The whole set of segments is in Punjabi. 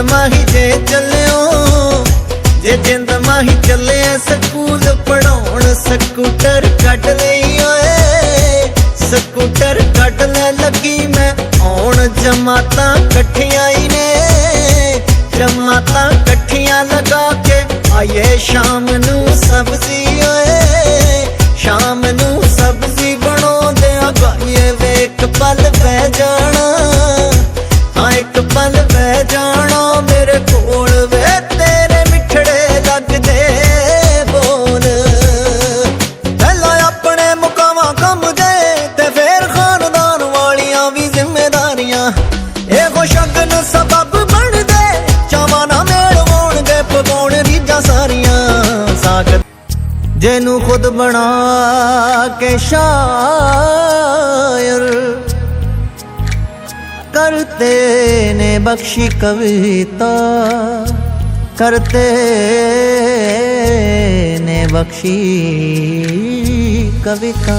ਮਾਹੀ ਜੇ ਚੱਲਿਓ, ਜੇ ਜਿੰਦ ਮਾਹੀ ਚੱਲੇ, ਸਕੂਲ ਪੜਾਉਣ ਸਕੂਟਰ ਕੱਢ ਲਈ ਓਏ। ਸਕੂਟਰ ਕੱਢ ਲੈ ਲੱਗੀ ਮੈਂ, ਆਉਣ ਜਮਾਤਾਂ ਇਕੱਠੀਆਂ ਹੀ ਨੇ। ਜਮਾਤਾਂ ਇਕੱਠੀਆਂ ਲਗਾ ਕੇ ਆਏ ਸ਼ਾਮ ਨੂੰ ਸਬਜ਼ੀ ਓਏ। ਖੁਦ ਬਣਾ ਕੇ ਸ਼ਾਇਰ ਕਰਤੇ ਨੇ ਬਖਸ਼ੀ ਕਵਿਤਾ ਕਰਤੇ ਨੇ ਬਖਸ਼ੀ ਕਵਿਤਾ।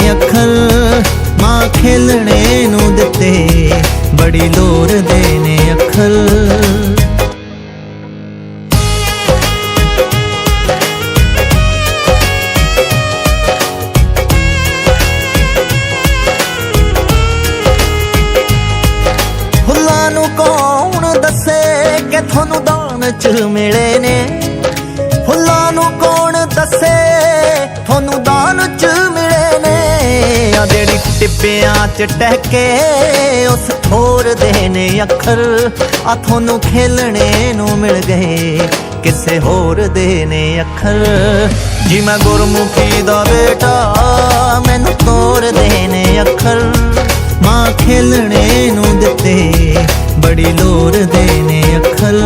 ਬੜੀ ਟਿੱਬਿਆਂ ਚ ਟਹਿਕੇ, ਉਸ ਥੋਰ ਦੇ ਨੇ ਅੱਖਰ। ਆ ਤੁਹਾਨੂੰ ਖੇਲਣੇ ਨੂੰ ਮਿਲ ਗਏ, ਕਿਸੇ ਹੋਰ ਦੇ ਨੇ ਅੱਖਰ। ਜੀ ਮੈਂ ਗੁਰਮੁਖੀ ਦਾ ਬੇਟਾ, ਮੈਨੂੰ ਤੋਰ ਦੇ ਨੇ ਅੱਖਰ। ਮਾਂ ਖੇਲਣੇ ਨੂੰ ਦਿੱਤੇ, ਬੜੀ ਲੋਰ ਦੇ ਨੇ ਅੱਖਰ।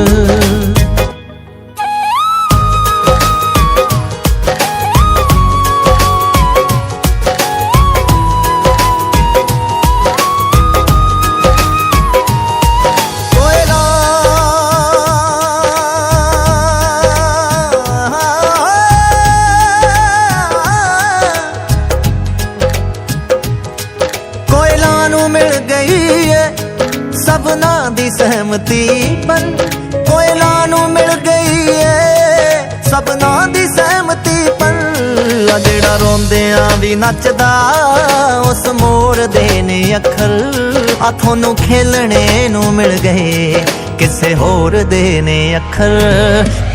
ਸਭਨਾ ਦੀ ਸਹਿਮਤੀ ਪਰ ਕੋਇਲਾ ਨੂੰ ਮਿਲ ਗਈ ਏ। ਸਭਨਾ ਦੀ ਸਹਿਮਤੀ ਪਰ ਜਿਹੜਾ ਰੋਂਦਿਆਂ ਵੀ ਨੱਚਦਾ, ਉਸ ਮੋਰ ਦੇ ਨੇ ਅੱਖਰ। ਆ ਤੁਹਾਨੂੰ ਖੇਲਣੇ ਨੂੰ ਮਿਲ ਗਏ, ਕਿਸੇ ਹੋਰ ਦੇ ਨੇ ਅੱਖਰ।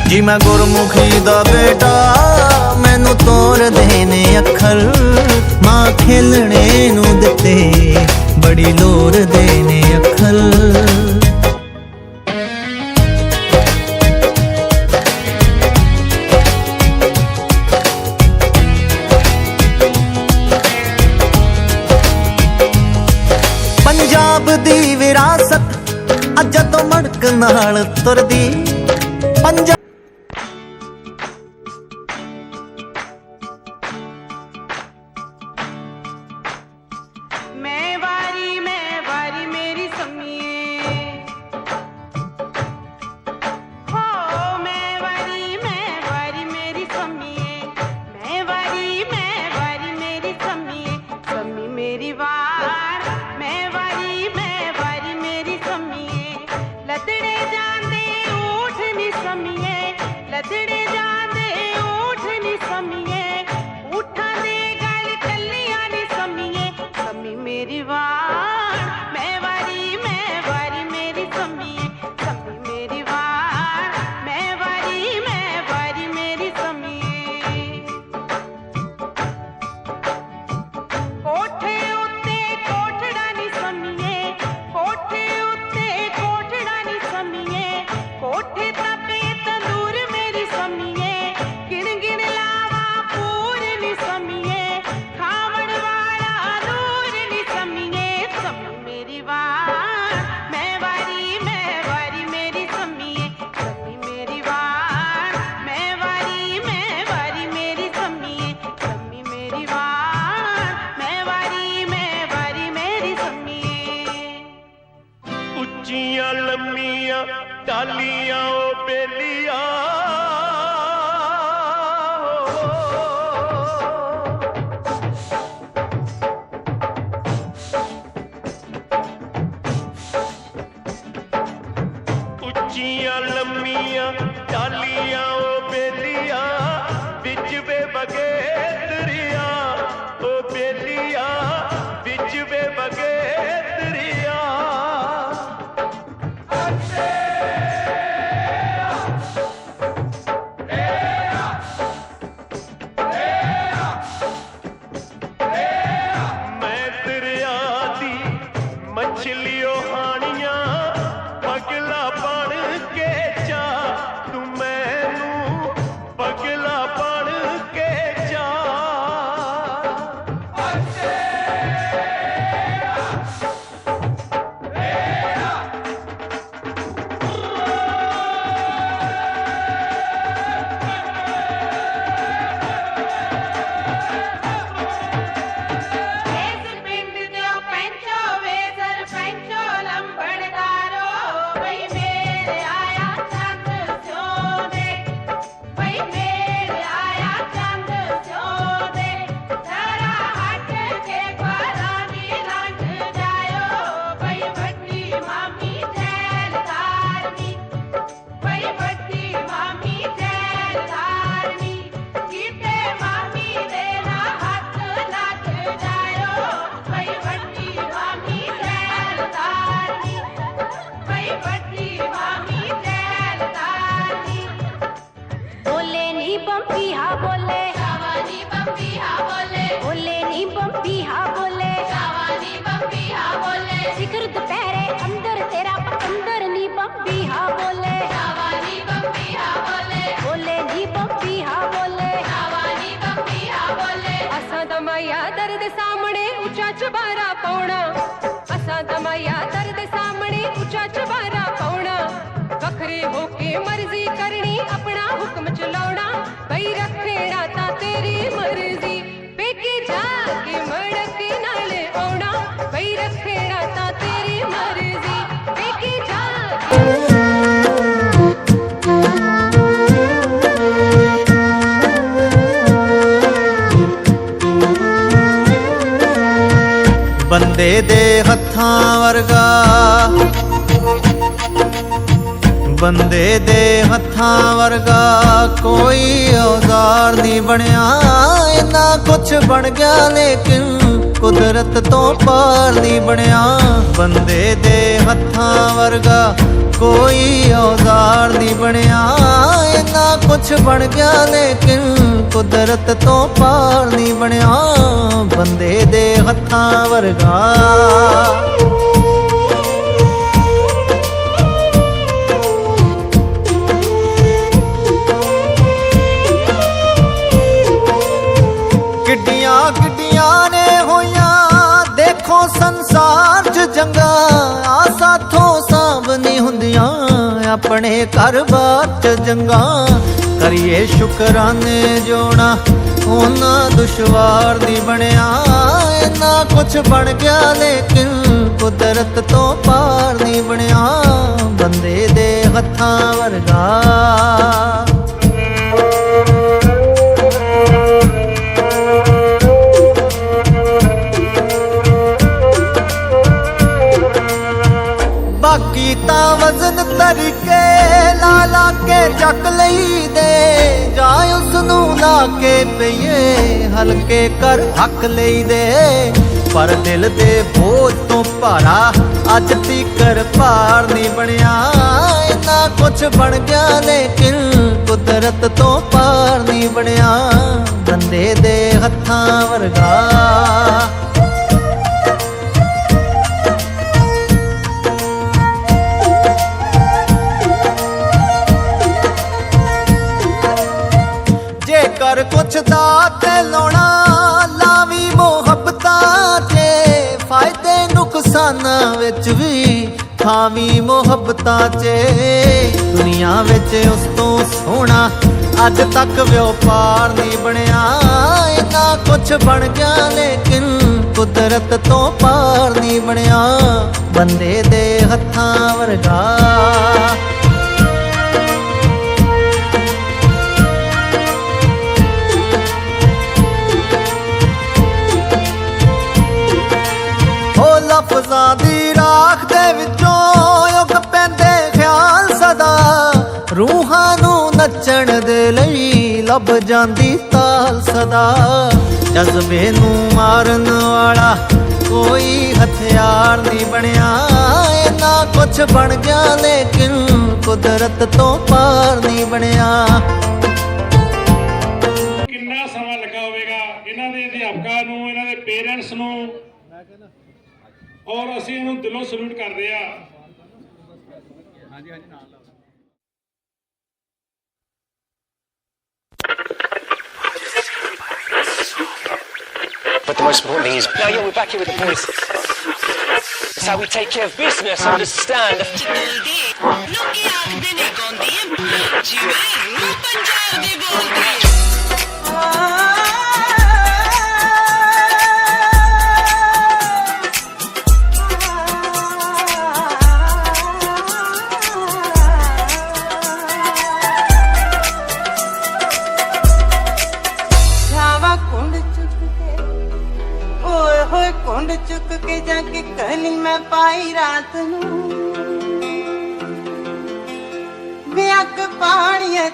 ਜੀ ਮੈਂ ਗੁਰਮੁਖੀ ਦਾ ਬੇਟਾ, ਮੈਨੂੰ ਤੋਰ ਦੇ ਨੇ ਅੱਖਰ। ਮਾਂ ਖੇਲਣੇ ਨੂੰ ਦਿੱਤੇ। ਬੜੀ ਲੋਰ ਦੇ ਨੇ ਅੱਖਰ। ਪੰਜਾਬ ਦੀ ਵਿਰਾਸਤ ਅੱਜ ਤੋਂ ਮੜਕ ਨਾਲ ਤੁਰਦੀ। ਚਬਾਰਾ ਪਾਉਣਾ ਅਸਾਂ ਦਾ ਮਾਇਆ ਦਰਦ ਸਾਹਮਣੇ ਉੱਚਾ ਚਬਾਰਾ ਪਾਉਣਾ ਵੱਖਰੇ ਹੋ ਕੇ ਮਰਜ਼ੀ ਕਰਨੀ ਆਪਣਾ ਹੁਕਮ ਚਲਾਉਣਾ ਬਈ ਰੱਖੇੜਾ ਤਾਂ ਤੇਰੀ ਮਰਜ਼ੀ ਪੇਕੇ ਜਾ ਕੇ ਮੜਕ ਨਾਲ ਆਉਣਾ ਬਈ ਬੰਦੇ ਦੇ ਹੱਥਾਂ ਵਰਗਾ ਕੋਈ ਔਜ਼ਾਰ ਨਹੀਂ ਬਣਿਆ। ਇੰਨਾ ਕੁਛ ਬਣ ਗਿਆ, ਲੇਕਿਨ ਕੁਦਰਤ ਤੋਂ ਪਾਰ ਨਹੀਂ ਬਣਿਆ। ਬੰਦੇ ਦੇ ਹੱਥਾਂ ਵਰਗਾ ਕੋਈ ਔਜ਼ਾਰ ਨਹੀਂ ਬਣਿਆ। ਇੰਨਾ ਕੁਛ ਬਣ ਗਿਆ, ਲੇਕਿਨ ਕੁਦਰਤ ਤੋਂ ਪਾਰ ਨਹੀਂ ਬਣਿਆ। ਬੰਦੇ ਦੇ ਹੱਥਾਂ ਵਰਗਾ ਆਪਣੇ ਘਰ-ਬਾਰ 'ਚ ਜੰਗਾਂ, ਕਰੀਏ ਸ਼ੁਕਰਾਨੇ ਜੋਣਾ ਉਹਨਾਂ ਦੁਸ਼ਵਾਰ ਨਹੀਂ ਬਣਿਆ, ਇੰਨਾ ਕੁਛ ਬਣ ਗਿਆ, ਲੇਕਿਨ ਕੁਦਰਤ ਤੋਂ ਪਾਰ ਨਹੀਂ ਬਣਿਆ। ਬੰਦੇ ਦੇ ਹੱਥਾਂ ਵਰਗਾ। ਲਾ ਕੇ ਚੱਕ ਲਈ ਦੇ ਜਾਂ ਉਸ ਨੂੰ ਲਾ ਕੇ ਪਈਏ, ਹਲਕੇ ਕਰ ਹੱਕ ਲਈ ਦੇ ਪਰ ਦਿਲ ਦੇ ਬੋਝ ਤੋਂ ਭਾਰਾ ਅੱਜ ਤੀਕਰ ਭਾਰ ਨਹੀਂ ਬਣਿਆ। ਇੰਨਾ ਕੁਛ ਬਣ ਗਿਆ ਲੇਕਿਨ ਕੁਦਰਤ ਤੋਂ ਪਾਰ ਨਹੀਂ ਬਣਿਆ। ਬੰਦੇ ਦੇ ਹੱਥਾਂ ਵਰਗਾ ਨੁਕਸਾਨਾਂ ਵਿੱਚ ਵੀ ਖਾਵੀ ਮੁਹੱਬਤਾਂ 'ਚ। ਦੁਨੀਆ ਵਿੱਚ ਉਸ ਤੋਂ ਸੋਹਣਾ ਅੱਜ ਤੱਕ ਵਪਾਰ ਨਹੀਂ ਬਣਿਆ। ਇੰਨਾ ਕੁਛ ਬਣ ਗਿਆ ਲੇਕਿਨ ਕੁਦਰਤ ਤੋਂ ਪਾਰ ਨਹੀਂ ਬਣਿਆ। ਬੰਦੇ ਦੇ ਹੱਥਾਂ ਵਰਗਾ ਰੂਹਾਂ ਨੂੰ ਨੱਚਣ ਦੇ ਲਈ ਲੱਭ ਜਾਂਦੀ ਤਾਲ ਸਦਾ। ਜਜ਼ਬੇ ਨੂੰ ਮਾਰਨ ਵਾਲਾ ਕੋਈ ਹਥਿਆਰ ਨਹੀਂ ਬਣਿਆ। ਇੰਨਾ ਕੁਛ ਬਣ ਗਿਆ ਲੇਕਿਨ ਕੁਦਰਤ ਤੋਂ ਪਾਰ ਨਹੀਂ ਬਣਿਆ। ਕਿੰਨਾ ਸਮਾਂ ਲੱਗਾ ਹੋਵੇਗਾ ਇਹਨਾਂ ਦੇ ਅਧਿਆਪਕਾਂ ਨੂੰ ਇਹਨਾਂ ਦੇ ਪੇਰੈਂਟਸ ਨੂੰ? ਔਰ ਅਸੀਂ ਇਹਨੂੰ ਦਿਲੋਂ ਸਲੂਟ ਕਰਦੇ ਆ But the most important thing is, now yeah, we're back here with the boys. It's how we take care of business, understand. ਰਾਤ ਨੂੰ। ਵੇ ਅੱਗ ਪਾਣੀਆਂ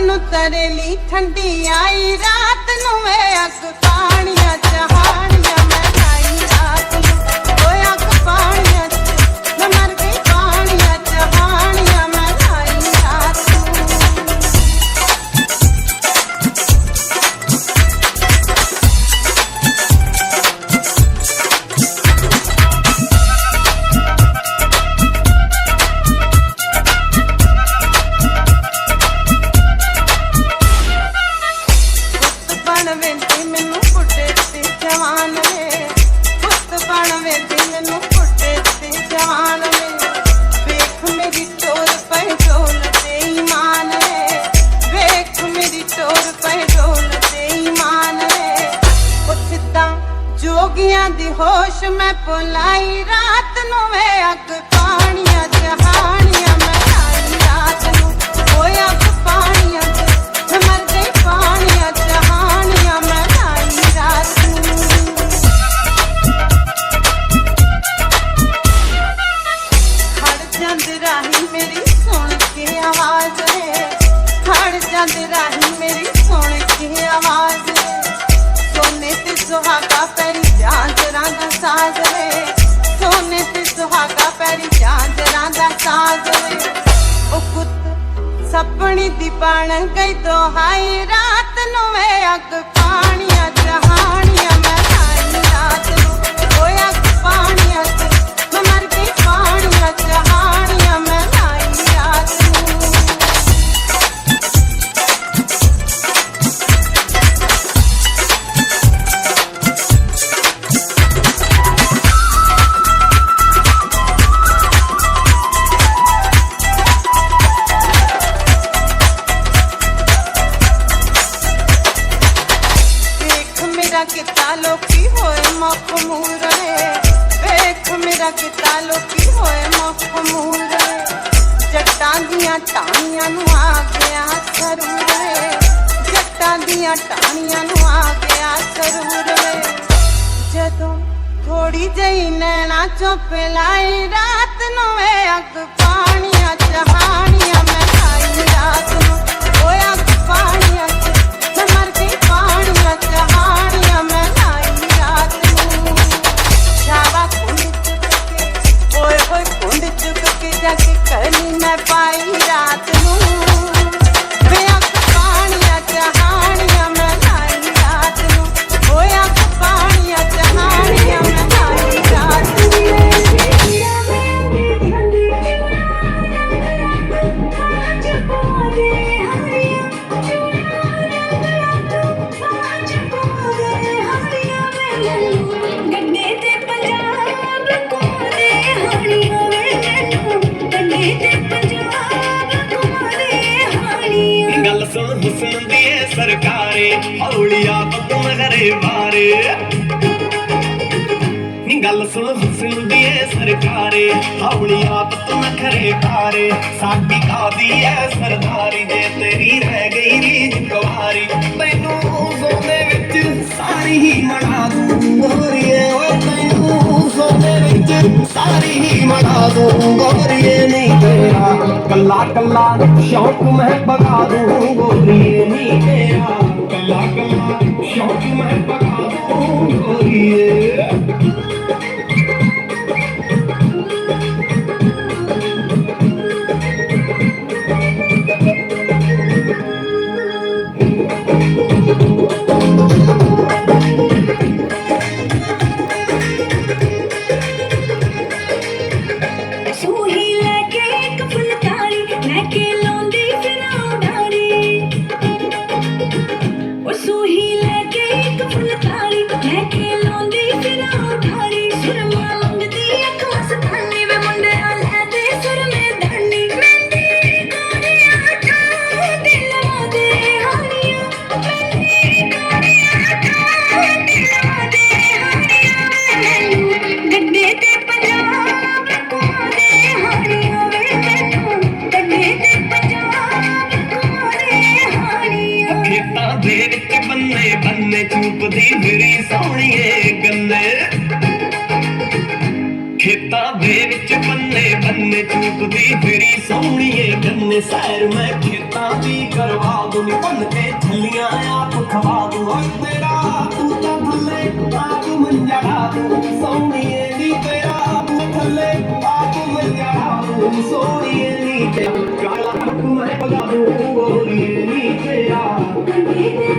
ਨੂੰ ਤਰੇ ਠੰਡੀ ਆਈ ਰਾਤ ਨੂੰ ਵੇ ਅੱਗ ਜੋਗੀਆਂ ਦੀ ਹੋਸ਼ ਮੈਂ ਪੁਲਾਈ ਰਾਤ ਨੂੰ ਵੇ ਅੱਗ ਪਾਣੀਆਂ ਜਹਾਣੀਆਂ ਸਪਣੀ ਦੀ ਬਣ ਗਈ ਦੁਹਾਈ। ਰਾਤ ਨੂੰ ਵੇ ਅੱਗ ਪਾਣੀਆਂ ਜਹਾਣੀਆਂ ਮੇਰਾ ਕਿਤਾ ਲੋਕੀ ਹੋਏ ਮੁਖ ਮੂਰੇ ਵੇਖ ਮੇਰਾ ਕਿਤਾ ਲੋਕੀ ਹੋਏ ਮੁਖ ਮੂਰੇ ਜੱਟਾਂ ਦੀਆਂ ਟਾਣੀਆਂ ਨੂੰ ਆ ਗਿਆ ਸਰੂਰੇ ਜੱਟਾਂ ਦੀਆਂ ਟਾਣੀਆਂ ਨੂੰ ਆ ਗਿਆ ਸਰੂਰੇ ਜਦੋਂ ਥੋੜੀ ਜਈ ਨੈਣਾ ਚੁੱਪ ਲਾਈ ਰਾਤ ਨੂੰ ਵੇ ਅੱਗ ਪਾਣੀਆਂ ਜਹਾਣੀਆਂ ਚੁੱਕ ਕੇ ਮੈਂ ਪਾਈ ਰਾਤ ਏ ਸਰਕਾਰੇ ਹੌਲੀਆ ਤੂੰ ਮਗਰੇ ਮਾਰੇ ਨੀ ਗੱਲ ਸੁਣ ਹੁਸਨ ਦੀ ਏ ਸਰਕਾਰੇ ਹੌਲੀਆ ਤੂੰ ਨਖਰੇ ਕਾਰੇ ਸਾਡੀ ਕਾਦੀ ਐ ਸਰਦਾਰੀ ਜੇ ਤੇਰੀ ਰਹਿ ਗਈ ਰੀਝ ਕੁਵਾਰੀ ਤੈਨੂੰ ਸੋਨੇ ਵਿੱਚ ਸਾਰੀ ਹੀ ਮਣਾ ਦੂੰ ਗੋਰੀਏ ਓਏ ਤੈਨੂੰ ਸੋਨੇ ਵਿੱਚ ਸਾਰੀ ਹੀ ਮਣਾ ਦੂੰ, ਗੋਰੀਏ ਨਹੀਂ ਤੇਰਾ। ਕੱਲਾ ਕੱਲਾ ਸ਼ੌਕ ਮੈਂ ਬਗਾ ਦੂੰ, ਗੋਰੀਏ ਨਹੀਂ ਤੇਰਾ। ਕੱਲਾ ਕੱਲਾ ਸ਼ੌਕ ਮੈਂ ਬਗਾ ਦੂੰ, ਗੋਰੀਏ।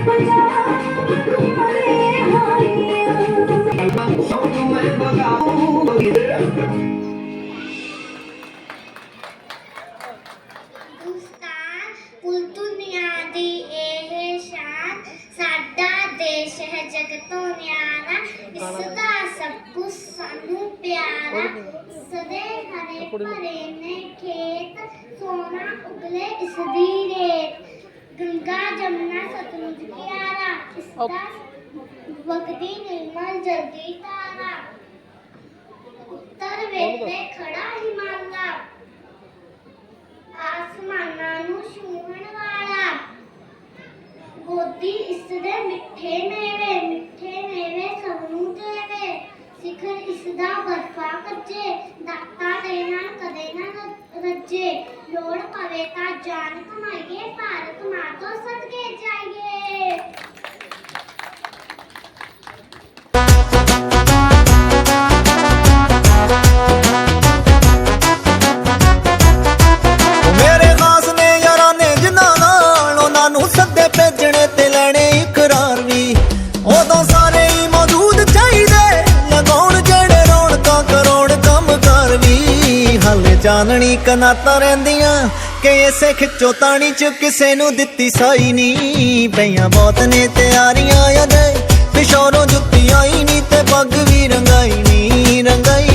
ਪੰਜਾਬ ਮਰੇ ਹਾਰੀਆਂ ਤੂੰ ਮੈਂ ਬਗਾ ਦੂੰ ਗੋਰੀਏ ਹਿੰਦੁਸਤਾਨ ਕੁੱਲ ਦੁਨੀਆ ਦੀ ਇਹ ਸ਼ਾਨ ਸਾਡਾ ਦੇਸ਼ ਹੈ ਜਗ ਤੋਂ ਨਿਆਰਾ ਇਸ ਦਾ ਸਭ ਕੁਝ ਸਾਨੂੰ ਪਿਆਰਾ ਸਦੇ ਹਰੇ ਭਰੇ ਨੇ ਖੇਤ ਸੋਨਾ ਉਗਲੇ ਇਸ ਦੀ ਰੇਤ। ਗੰਗਾ ਜਮਨਾ ਸਤਲੁਜ ਕਿਆਰਾ ਇਸ ਦਾ ਵਗਦੀ ਨਿਰਮਲ ਜਲਦੀ ਤਾਰਾ। ਉੱਤਰ ਵੇਲੇ ਖੜਾ ਹਿਮਾਲਾ। ਆਸਮਾਨਾਂ ਨੂੰ ਛੂਹਣ ਵਾਲਾ। ਗੋਦੀ ਇਸ ਦੇ ਮਿੱਠੇ ਮੇਵੇ ਮਿੱਠੇ ਮੇਵੇ ਸਭ ਨੂੰ ਦੇਵੇ। ਸਿਖਰ ਇਸਦਾ ਬਰਫਾ ਕੱਜੇ, ਦਾਤਾ ਦੇ ਨਾਲ ਕਦੇ ਨਾ ਰੱਜੇ। ਲੋੜ ਪਵੇ ਤਾਂ ਜਾਨ ਕਮਾਈਏ, ਭਾਰਤ ਮਾਂ ਤੋਂ ਸਦਕੇ ਜਾਈਏ। ਕਨਾਤਾ ਰਹਿੰਦੀਆਂ ਕਿ ਇਸੇ ਖਿੱਚੋ ਤਾਣੀ ਚ ਕਿਸੇ ਨੂੰ ਦਿੱਤੀ ਸਾਈ ਨਹੀਂ। ਪਈਆਂ ਬਹੁਤ ਨੇ ਤਿਆਰੀਆਂ ਅਜੇ ਪਿਸ਼ੋਰੋਂ ਜੁੱਤੀ ਆਈ ਨਹੀਂ ਤੇ ਪੱਗ ਵੀ ਰੰਗਾਈ ਨਹੀਂ, ਰੰਗਾਈ